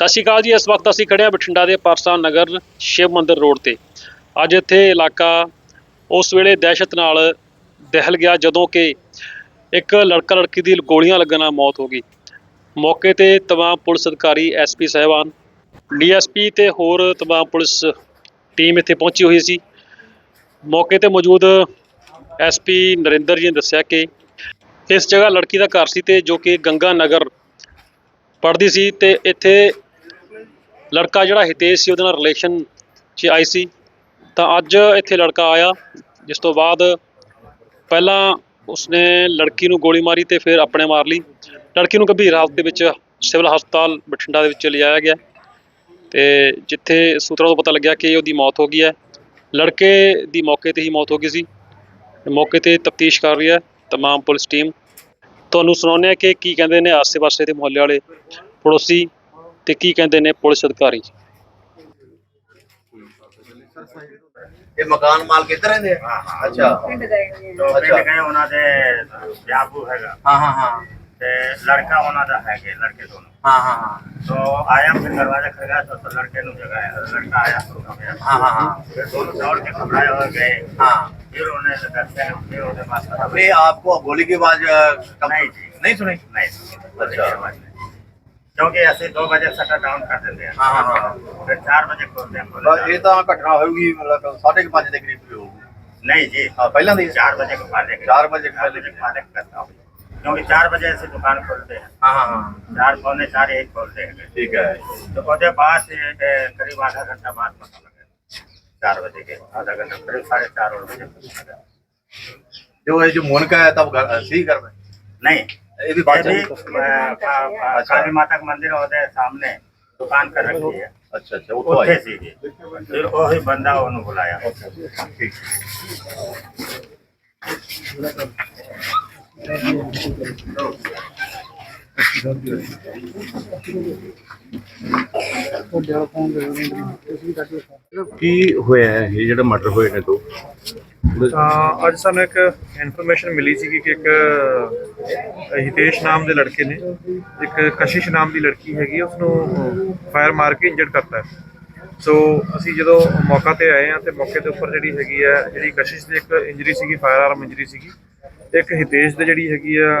ਸਤਿ ਸ਼੍ਰੀ ਅਕਾਲ ਜੀ, ਇਸ ਵਕਤ ਅਸੀਂ ਖੜੇ ਹਾਂ ਬਠਿੰਡਾ ਦੇ ਪਰਸਾ ਨਗਰ ਸ਼ਿਵ ਮੰਦਿਰ ਰੋਡ ਤੇ। ਅੱਜ ਇੱਥੇ ਇਲਾਕਾ ਉਸ ਵੇਲੇ ਦਹਿਸ਼ਤ ਨਾਲ ਦਹਿਲ ਗਿਆ ਜਦੋਂ ਕਿ ਇੱਕ ਲੜਕਾ ਲੜਕੀ ਦੀ ਗੋਲੀਆਂ ਲੱਗਣ ਨਾਲ ਮੌਤ ਹੋ ਗਈ। ਮੌਕੇ ਤੇ ਤਮਾਮ ਪੁਲਿਸ ਅਧਿਕਾਰੀ ਐਸਪੀ ਸਾਹਿਬਾਨ ਡੀਐਸਪੀ ਤੇ ਹੋਰ ਤਮਾਮ ਪੁਲਿਸ ਟੀਮ ਇੱਥੇ ਪਹੁੰਚੀ ਹੋਈ ਸੀ। ਮੌਕੇ ਤੇ ਮੌਜੂਦ ਐਸਪੀ ਨਰਿੰਦਰ ਜੀ ਨੇ ਦੱਸਿਆ ਕਿ ਇਸ ਜਗ੍ਹਾ ਲੜਕੀ ਦਾ ਘਰ ਸੀ ਤੇ ਜੋ ਕਿ ਗੰਗਾ ਨਗਰ ਪੜ੍ਹਦੀ ਸੀ ਤੇ ਇੱਥੇ ਲੜਕਾ ਜਿਹੜਾ ਹਿਤੇਸ਼ ਸੀ, ਉਹਦੇ ਨਾਲ ਰਿਲੇਸ਼ਨ 'ਚ ਆਈ ਸੀ। ਤਾਂ ਅੱਜ ਇੱਥੇ ਲੜਕਾ ਆਇਆ, ਜਿਸ ਤੋਂ ਬਾਅਦ ਪਹਿਲਾਂ ਉਸਨੇ ਲੜਕੀ ਨੂੰ ਗੋਲੀ ਮਾਰੀ ਤੇ ਫਿਰ ਆਪਣੇ ਮਾਰ ਲਈ। ਲੜਕੀ ਨੂੰ ਗੰਭੀਰ ਹਾਲਤ ਦੇ ਵਿੱਚ ਸਿਵਲ ਹਸਪਤਾਲ ਬਠਿੰਡਾ ਦੇ ਵਿੱਚ ਲਿਜਾਇਆ ਗਿਆ। ਤੇ ਜਿੱਥੇ ਸੂਤਰਾਂ ਤੋਂ ਪਤਾ ਲੱਗਿਆ ਕਿ ਉਹਦੀ ਮੌਤ ਹੋ ਗਈ ਹੈ। ਲੜਕੇ ਦੀ ਮੌਕੇ ਤੇ ਹੀ ਮੌਤ ਹੋ ਗਈ ਸੀ। ਮੌਕੇ ਤੇ ਤਫਤੀਸ਼ ਕਰ ਰਹੀ ਹੈ ਤਮਾਮ ਪੁਲਿਸ ਟੀਮ। ਤੁਹਾਨੂੰ ਸੁਣਾਉਂਦੇ ਹਾਂ ਕਿ ਕੀ ਕਹਿੰਦੇ ਨੇ ਆਸ-ਪਾਸੇ ਦੇ ਮੁਹੱਲੇ ਵਾਲੇ ਪੜੋਸੀ ਤੇ ਕੀ ਕਹਿੰਦੇ ਨੇ ਪੁਲਿਸ ਅਧਿਕਾਰੀ ਇਹ ਮਕਾਨ ਮਾਲਕ ਇੱਧਰ ਰਹਿੰਦੇ ਆ ਅੱਛਾ ਪਿੰਡ ਗਏ ਨੇ ਜੋ ਅੱਛਾ। ਪਿੰਡ ਗਏ ਉਹਨਾਂ ਦੇ ਵਿਆਹੂ ਹੈਗਾ ਹਾਂ ਹਾਂ ਹਾਂ ਤੇ ਲੜਕਾ ਉਹਨਾਂ ਦਾ ਹੈਗੇ ਲੜਕੇ ਦੋਨੋਂ ਹਾਂ ਹਾਂ ਹਾਂ तो आया फिर दरवाजा खड़का तो तो लड़के ने जगह है लड़का आया तो उठा गया हाँ, हाँ, हाँ। फिर दोनों दौड़ के घबराए हुए गए हाँ फिर उन्हें डरते हैं फिर उनके पास खड़ा अपने आपको गोली की आवाज अ, कब नहीं जी नहीं सुनी नहीं अच्छा। क्योंकि ऐसे दो बजे शटर डाउन कर देते हैं हाँ, हाँ, हाँ। फिर चार बजे खोलते हैं ਬਸ बोले ਇਹ ਤਾਂ ਘਟਨਾ ਹੋਊਗੀ ਮਤਲਬ 5:30 ਦੇ ਕਰੀਬ ਵੀ ਹੋਊਗੀ नहीं जी ਹਾਂ ਪਹਿਲਾਂ ਦੀ चार बजे के बाद चार बजे के चार पहले। बजे के बाद करता हूँ क्योंकि चार बजे ऐसे दुकान खोलते हैं ਹਾਂ ਹਾਂ ਹਾਂ चार पौने चार एक खोलते हैं ਠੀਕ ਹੈ तो ਉਹਦੇ बाद से, ए, करीब आधा घंटा बाद पता लगे चार बजे के आधा घंटा करीब साढ़े चार और बजे पता लगा। ਜੋ ਇਹ ਜੋ ਮੁਨਕਾ ਹੈ ਤਬ घर- सही घर में नहीं ये भी ये बात भी है। अ, अ, अच्छा। काली माता का मंदिर होते सामने दुकान कर रखी है ਅੱਛਾ ਅੱਛਾ ਉਹ ਤੋਂ ਉੱਥੇ ਆਏ ਸੀਗੇ ਫਿਰ ਉਹੀ ਬੰਦਾ ਉਹਨੂੰ ਬੁਲਾਇਆ ਠੀਕ ਕੀ ਹੋਇਆ ਹੈ ਇਹ ਜਿਹੜਾ ਮਰਡਰ ਹੋਏ ਨੇ ਦੋ ਤਾਂ ਅੱਜ ਸਾਨੂੰ ਇੱਕ ਇਨਫੋਰਮੇਸ਼ਨ ਮਿਲੀ ਸੀ ਕਿ ਇੱਕ ਅਹ, ਹਿਤੇਸ਼ ਨਾਮ ਦੇ ਲੜਕੇ ਨੇ। ਇੱਕ ਕਸ਼ਿਸ਼ ਨਾਮ ਦੀ ਲੜਕੀ ਹੈਗੀ ਆ, ਉਸਨੂੰ ਫਾਇਰ ਮਾਰ ਕੇ ਇੰਜਰਡ ਕਰਤਾ ਸੋ ਅਸੀਂ ਜਦੋਂ ਮੌਕਾ ਤੇ ਆਏ ਆ ਤੇ ਮੌਕੇ ਦੇ ਉੱਪਰ ਜਿਹੜੀ ਹੈਗੀ ਆ ਜਿਹੜੀ ਕਸ਼ਿਸ਼ ਦੀ ਇੱਕ ਇੰਜਰੀ ਸੀਗੀ ਫਾਇਰ ਆਰਮ ਇੰਜਰੀ ਸੀਗੀ ਇੱਕ ਹਿਤੇਸ਼ ਦੇ ਜਿਹੜੀ ਹੈਗੀ ਆ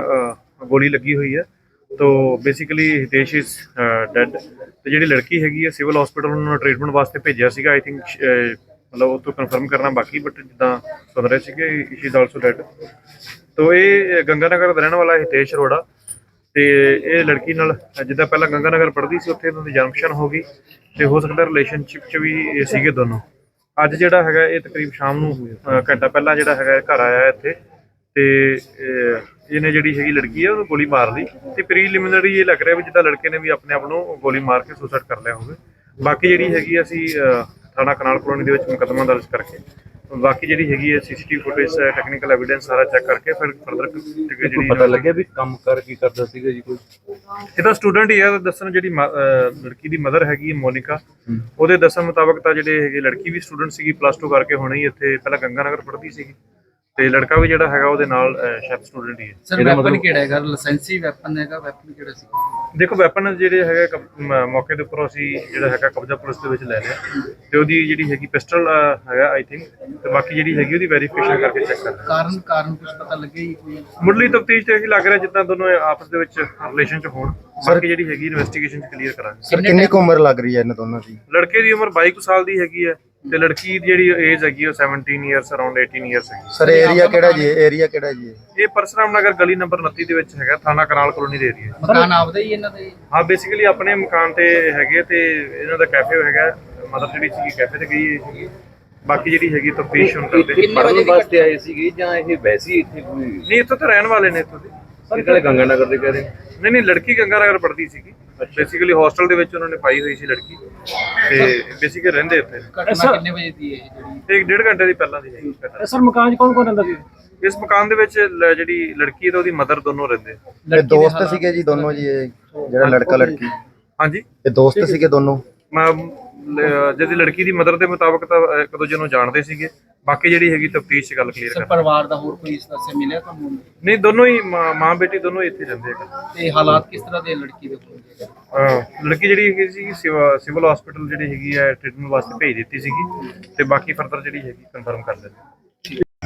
ਗੋਲੀ ਲੱਗੀ ਹੋਈ ਹੈ। ਤੋ ਬੇਸਿਕਲੀ ਹਿਤੇਸ਼ ਇਜ਼ ਡੈਡ ਤੇ ਜਿਹੜੀ ਲੜਕੀ ਹੈਗੀ ਹੈ ਸਿਵਲ ਹਸਪੀਟਲ ਨੂੰ ਟ੍ਰੀਟਮੈਂਟ ਵਾਸਤੇ ਭੇਜਿਆ ਸੀਗਾ ਆਈ ਥਿੰਕ ਮਤਲਬ ਉਹ ਤੋਂ ਕਨਫਰਮ ਕਰਨਾ ਬਾਕੀ ਬਟ ਜਿੱਦਾਂ ਸੁਣ ਰਹੇ ਸੀਗੇ ਇਸ਼ ਇਜ਼ ਆਲਸੋ ਡੈਡ ਤੋ ਇਹ ਗੰਗਾਨਗਰ ਦਾ ਰਹਿਣ ਵਾਲਾ ਹਿਤੇਸ਼ ਅਰੋੜਾ ਤੇ ਇਹ ਲੜਕੀ ਨਾਲ ਜਿੱਦਾਂ ਪਹਿਲਾਂ ਗੰਗਾਨਗਰ ਪੜ੍ਹਦੀ ਸੀ ਉੱਥੇ ਇਹਨਾਂ ਦੀ ਜਨਮਸ਼ਨ ਹੋ ਗਈ ਤੇ ਹੋ ਸਕਦਾ ਰਿਲੇਸ਼ਨਸ਼ਿਪ 'ਚ ਵੀ ਇਹ ਸੀਗੇ ਦੋਨੋਂ। ਅੱਜ ਜਿਹੜਾ ਹੈਗਾ ਇਹ ਤਕਰੀਬ ਸ਼ਾਮ ਨੂੰ ਅਹ, ਘੰਟਾ ਪਹਿਲਾਂ ਜਿਹੜਾ ਹੈਗਾ ਇਹ ਘਰ ਆਇਆ ਇੱਥੇ ਤੇ ਅਹ, ਇਹਨੇ ਜਿਹੜੀ ਹੈਗੀ ਲੜਕੀ ਹੈ ਉਹਨੂੰ ਗੋਲੀ ਮਾਰ ਲਈ ਤੇ ਪ੍ਰੀਲਿਮਿਨਰੀ ਇਹ ਲੱਗ ਰਿਹਾ ਵੀ ਜਿੱਦਾਂ ਲੜਕੇ ਨੇ ਵੀ ਆਪਣੇ ਆਪ ਨੂੰ ਗੋਲੀ ਮਾਰ ਕੇ ਸੁਸਾਈਡ ਕਰ ਲਿਆ ਹੋਵੇ। ਬਾਕੀ ਜਿਹੜੀ ਹੈਗੀ ਆ ਅਸੀਂ ਅਹ, ਥਾਣਾ ਕਨਾਲ ਕਲੋਨੀ ਦੇ ਵਿੱਚ ਮੁਕੱਦਮਾ ਦਰਜ ਕਰਕੇ ਬਾਕੀ ਜਿਹੜੀ ਹੈਗੀ ਹੈ ਸੀਸੀਟੀਵੀ ਫੁਟੇਜ ਟੈਕਨੀਕਲ ਐਵੀਡੈਂਸ ਸਾਰਾ ਚੈੱਕ ਕਰਕੇ ਫਿਰ ਫਰਦਰ ਜਿਹੜੀ ਪਤਾ ਲੱਗਿਆ ਵੀ ਕੰਮ ਕਰ ਕੀ ਕਰਦਾ ਸੀਗਾ ਜੀ ਕੋਈ? ਇਹ ਤਾਂ ਸਟੂਡੈਂਟ ਹੀ ਹੈ ਦੱਸਣ ਜਿਹੜੀ ਲੜਕੀ ਦੀ ਮਦਰ ਹੈਗੀ ਮੋਨਿਕਾ। ਉਹਦੇ ਦੱਸਣ ਮੁਤਾਬਕ ਤਾਂ ਜਿਹੜੇ ਹੈਗੇ ਲੜਕੀ ਵੀ ਸਟੂਡੈਂਟ ਸੀਗੀ ਪਲੱਸ 2 ਕਰਕੇ ਹੁਣੇ ਹੀ ਇੱਥੇ ਪਹਿਲਾਂ ਗੰਗਾਨਗਰ ਪੜ੍ਹਦੀ ਸੀਗੀ। ਤੇ ਲੜਕਾ ਵੀ ਜਿਹੜਾ ਹੈਗਾ ਉਹਦੇ ਨਾਲ ਸ਼ਾਇਦ ਸਟੂਡੈਂਟ ਹੀ ਹੈ। ਸਰ ਇਹਦਾ ਵੈਪਨ ਮਤਲਬ- ਕਿਹੜਾ ਹੈਗਾ? ਲਾਇਸੈਂਸੀ ਵੈਪਨ ਹੈਗਾ ਵੈਪਨ ਕਿਹੜਾ ਸੀ ਦੇਖੋ ਵੈਪਨ ਜਿਹੜੇ ਹੈਗੇ ਕਬ- ਮ- ਮੌਕੇ ਦੇ ਉੱਪਰ ਅਸੀਂ ਜਿਹੜਾ ਹੈਗਾ ਕਬਜ਼ਾ ਪੁਲਿਸ ਦੇ ਵਿੱਚ ਲੈ ਲਿਆ ਤੇ ਉਹਦੀ ਜਿਹੜੀ ਹੈਗੀ ਪਿਸਟਲ ਹੈਗਾ ਆਈ ਥਿੰਕ ਤੇ ਬਾਕੀ ਜਿਹੜੀ ਹੈਗੀ ਉਹਦੀ ਵੈਰੀਫਿਕੇਸ਼ਨ ਕਰਕੇ ਚੈੱਕ ਕਰਨਾ ਕਾਰਨ ਕਾਰਨ ਕੁਝ ਪਤਾ ਲੱਗਿਆ ਹੀ ਕੋਈ? ਮੁੱਢਲੀ ਤਫਤੀਸ਼ ਤੇ ਇਹੀ ਲੱਗ ਰਿਹਾ ਜਿੱਦਾਂ ਦੋਨੋਂ ਇਹ ਆਪਸ ਦੇ ਵਿੱਚ ਰਿਲੇਸ਼ਨ ਚ ਹੋਣ। ਬਾਕੀ ਜਿਹੜੀ ਹੈਗੀ ਇਨਵੈਸਟੀਗੇਸ਼ਨ ਚ ਕਲੀਅਰ ਕਰਾਂਗੇ। ਸਰ ਕਿੰਨੀ ਕੁ ਉਮਰ ਲੱਗ ਰਹੀ ਹੈ ਇਹਨਾਂ ਦੋਨਾਂ ਦੀ? ਲੜਕੇ ਦੀ ਉਮਰ 22 ਕੁ ਸਾਲ ਦੀ ਹੈਗੀ ਹੈ। ਤੇ ਲੜਕੀ ਦੀ ਜਿਹੜੀ ਏਜ ਹੈਗੀ ਉਹ 17 ਇਅਰਸ ਅਰਾਊਂਡ 18 ਇਅਰਸ ਹੈਗੀ। ਸਰ ਏਰੀਆ ਕਿਹੜਾ ਜੀ? ਏਰੀਆ ਕਿਹੜਾ ਜੀ? ਇਹ? ਪਰਸਰਾਮ ਨਗਰ ਗਲੀ ਨੰਬਰ 29 ਦੇ ਵਿੱਚ ਹੈਗਾ ਥਾਣਾ ਕਨਾਲ ਕਲੋਨੀ ਦੇ ਏਰੀਆ ਮਕਾਨ ਆਪਦਾ ਹੀ ਇਹਨਾਂ ਦਾ? ਹੀ? ਹਾਂ ਬੇਸਿਕਲੀ ਆਪਣੇ ਮਕਾਨ ਤੇ ਹੈਗੇ ਤੇ ਇਹਨਾਂ ਦਾ ਕੈਫੇ ਹੈਗਾ ਮਦਰ ਜਿਹੜੀ ਸੀਗੀ ਕੈਫੇ ਤੇ ਗਈ ਹੋਈ ਸੀਗੀ। ਬਾਕੀ ਜਿਹੜੀ ਹੈਗੀ ਤਫਤੀਸ਼ ਹੁਣ ਕਰਦੇ। ਇਹ ਪੜ੍ਹਨ ਵਾਸਤੇ ਆਏ ਸੀਗੇ ਜਾਂ ਇਹ ਵੈਸੇ ਇੱਥੇ ਕੋਈ ਨਹੀਂ ਇੱਥੋਂ ਤਾਂ ਰਹਿਣ ਵਾਲੇ ਨੇ ਇੱਥੋਂ ਦੇ। ਕਿਹੜੇ ਗੰਗਾਨਗਰ ਦੇ ਕਹਿ ਰਹੇ ਨਹੀਂ ਨਹੀਂ ਲੜਕੀ ਗੰਗਾਨਗਰ ਪੜ੍ਹਦੀ ਸੀਗੀ। ਬੇਸਿਕਲੀ ਹੋਸਟਲ ਦੇ ਵਿੱਚ ਉਹਨਾਂ ਨੇ ਪਾਈ ਹੋਈ ਸੀ ਲੜਕੀ। ਤੇ ਬੇਸਿਕਲੀ ਰਹਿੰਦੇ ਇੱਥੇ। ਘਟਨਾ ਕਿੰਨੇ ਵਜੇ ਦੀ ਹੈ ਜਿਹੜੀ? ਇੱਕ ਡੇਢ ਘੰਟੇ ਦੀ ਪਹਿਲਾਂ ਦੀ ਘਟਨਾ। ਸਰ ਮਕਾਨ 'ਚ ਕੌਣ ਕੌਣ ਰਹਿੰਦਾ ਸੀ? ਇਸ ਮਕਾਨ ਦੇ ਵਿੱਚ ਲ- ਜਿਹੜੀ ਲੜਕੀ ਤੇ ਉਹਦੀ ਮਦਰ ਦੋਨੋਂ ਰਹਿੰਦੇ। ਇਹ ਦੋਸਤ ਸੀਗੇ ਜੀ ਦੋਨੋਂ ਜੀ ਇਹ ਜਿਹੜਾ ਲੜਕਾ ਲੜਕੀ ਹਾਂਜੀ। ਇਹ ਦੋਸਤ ਸੀਗੇ ਦੋਨੋਂ। ਜਿਹਦੀ ਲੜਕੀ ਦੀ ਮਦਰ ਦੇ ਮੁਤਾਬਕ ਤਾਂ ਇੱਕ ਦੂਜੇ ਨੂੰ ਜਾਣਦੇ ਸੀਗੇ। ਬਾਕੀ ਜਿਹੜੀ ਹੈਗੀ ਤਫਤੀਸ਼ 'ਚ ਗੱਲ ਕਲੀਅਰ ਸਰ ਕਰ ਪਰਿਵਾਰ ਦਾ ਹੋਰ ਕੋਈ ਇਸ ਤਰ੍ਹਾਂ ਸੇ ਮਿਲਿਆ ਤੁਹਾਨੂੰ ਨਹੀਂ? ਦੋਨੋਂ ਹੀ ਮਾਂ ਮਾਂ ਬੇਟੀ ਦੋਨੋਂ ਹੀ ਇੱਥੇ ਰਹਿੰਦੇ ਆ। ਤੇ ਹਾਲਾਤ ਕਿਸ ਤਰ੍ਹਾਂ ਦੇ ਲੜਕੀ ਦੇ ਅਹ ਲੜਕੀ ਜਿਹੜੀ ਹੈਗੀ ਸੀ ਸਿਵਲ ਹਸਪੀਟਲ ਜਿਹੜੀ ਹੈਗੀ ਹੈ ਟ੍ਰੀਟਮੈਂਟ ਵਾਸਤੇ ਭੇਜ ਦਿੱਤੀ ਸੀਗੀ। ਤੇ ਬਾਕੀ ਫਰਦਰ ਜਿਹੜੀ ਹੈਗੀ ਕਨਫਰਮ ਕਰ ਲੈਂਦੇ